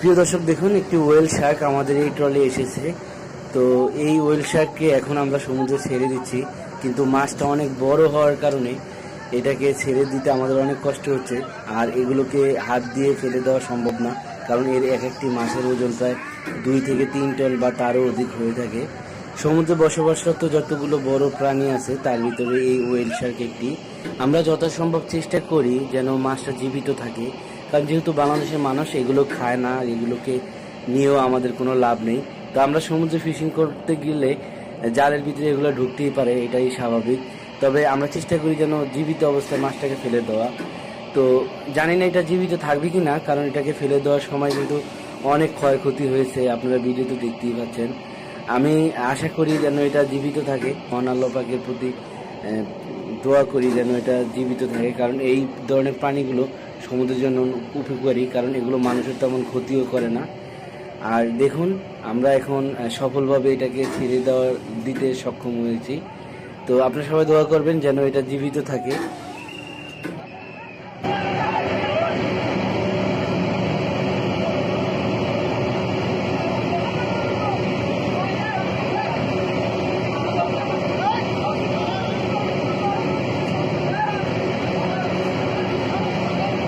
প্রিয় দর্শক, দেখুন, একটি ওয়েল শার্ক আমাদের এই ট্রলে এসেছে। তো এই ওয়েল শার্ককে এখন আমরা সমুদ্রে ছেড়ে দিচ্ছি, কিন্তু মাছটা অনেক বড় হওয়ার কারণে এটাকে ছেড়ে দিতে আমাদের অনেক কষ্ট হচ্ছে। আর এগুলোকে হাত দিয়ে ফেলে দেওয়া সম্ভব না, কারণ এর এক একটি মাছের ওজন প্রায় দুই থেকে তিন টন বা তারও অধিক হয়ে থাকে। সমুদ্রে বসবাসরত যতগুলো বড় প্রাণী আছে, তার ভিতরে এই ওয়েল শার্ক একটি। আমরা যথাসম্ভব চেষ্টা করি যেন মাছটা জীবিত থাকে, কারণ যেহেতু বাংলাদেশের মানুষ এগুলো খায় না, এগুলোকে নিয়েও আমাদের কোনো লাভ নেই। তো আমরা সমুদ্রে ফিশিং করতে গেলে জালের ভিতরে এগুলো ঢুকতেই পারে, এটাই স্বাভাবিক। তবে আমরা চেষ্টা করি যেন জীবিত অবস্থায় মাছটাকে ফেলে দেওয়া। তো জানি না এটা জীবিত থাকবে কি না কারণ এটাকে ফেলে দেওয়ার সময় কিন্তু অনেক ক্ষয়ক্ষতি হয়েছে, আপনারা ভিডিওতে দেখতেই পাচ্ছেন। আমি আশা করি যেন এটা জীবিত থাকে। আল্লাহ প্রতি দোয়া করি যেন এটা জীবিত থাকে। কারণ এই ধরনের প্রাণীগুলো সমুদ্রের জন্য উপকারী, কারণ এগুলো মানুষের তেমন ক্ষতিও করে না। আর দেখুন, আমরা এখন সফলভাবে এটাকে ছেড়ে দেওয়ার দিতে সক্ষম হয়েছি। তো আপনারা সবাই দোয়া করবেন যেন এটা জীবিত থাকে।